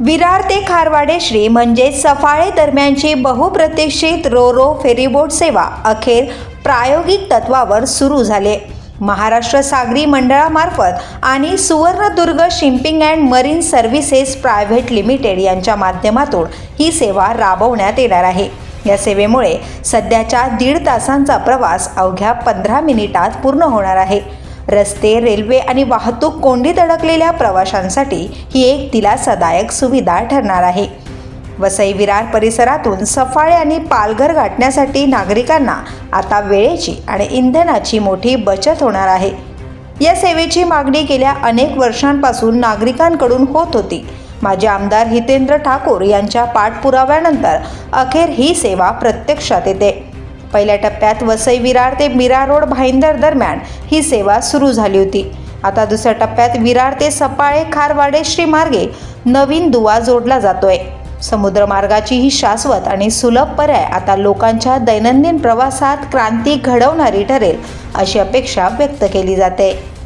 विरार ते खारवाडे श्री म्हणजे सफाळे दरम्यानची बहुप्रतीक्षित रोरो फेरीबोट सेवा अखेर प्रायोगिक तत्वावर सुरू झाले. महाराष्ट्र सागरी मंडळामार्फत आणि Suvarnadurg shipping and marine services private limited यांच्या माध्यमातून ही सेवा राबवण्यात येणार आहे. या सेवेमुळे सध्याच्या दीड तासांचा प्रवास अवघ्या पंधरा मिनिटात पूर्ण होणार आहे. रस्ते रेल्वे आणि वाहतूक कोंडीत अडकलेल्या प्रवाशांसाठी ही एक दिलासादायक सुविधा ठरणार आहे. वसई विरार परिसरातून सफाळे आणि पालघर गाठण्यासाठी नागरिकांना आता वेळेची आणि इंधनाची मोठी बचत होणार आहे. या सेवेची मागणी गेल्या अनेक वर्षांपासून नागरिकांकडून होत होती. माजी आमदार हितेंद्र ठाकूर यांच्या पाठपुराव्यानंतर अखेर ही सेवा प्रत्यक्षात येते. पहिल्या टप्प्यात वसई विरार ते मीरा रोड भाईंदर दरम्यान ही सेवा सुरू झाली होती. आता दुसऱ्या टप्प्यात विरार ते सपाळे खारवाडे श्री मार्गे नवीन दुवा जोडला जातोय. समुद्रमार्गाची ही शाश्वत आणि सुलभ पर्याय आता लोकांच्या दैनंदिन प्रवासात क्रांती घडवणारी ठरेल अशी अपेक्षा व्यक्त केली जाते.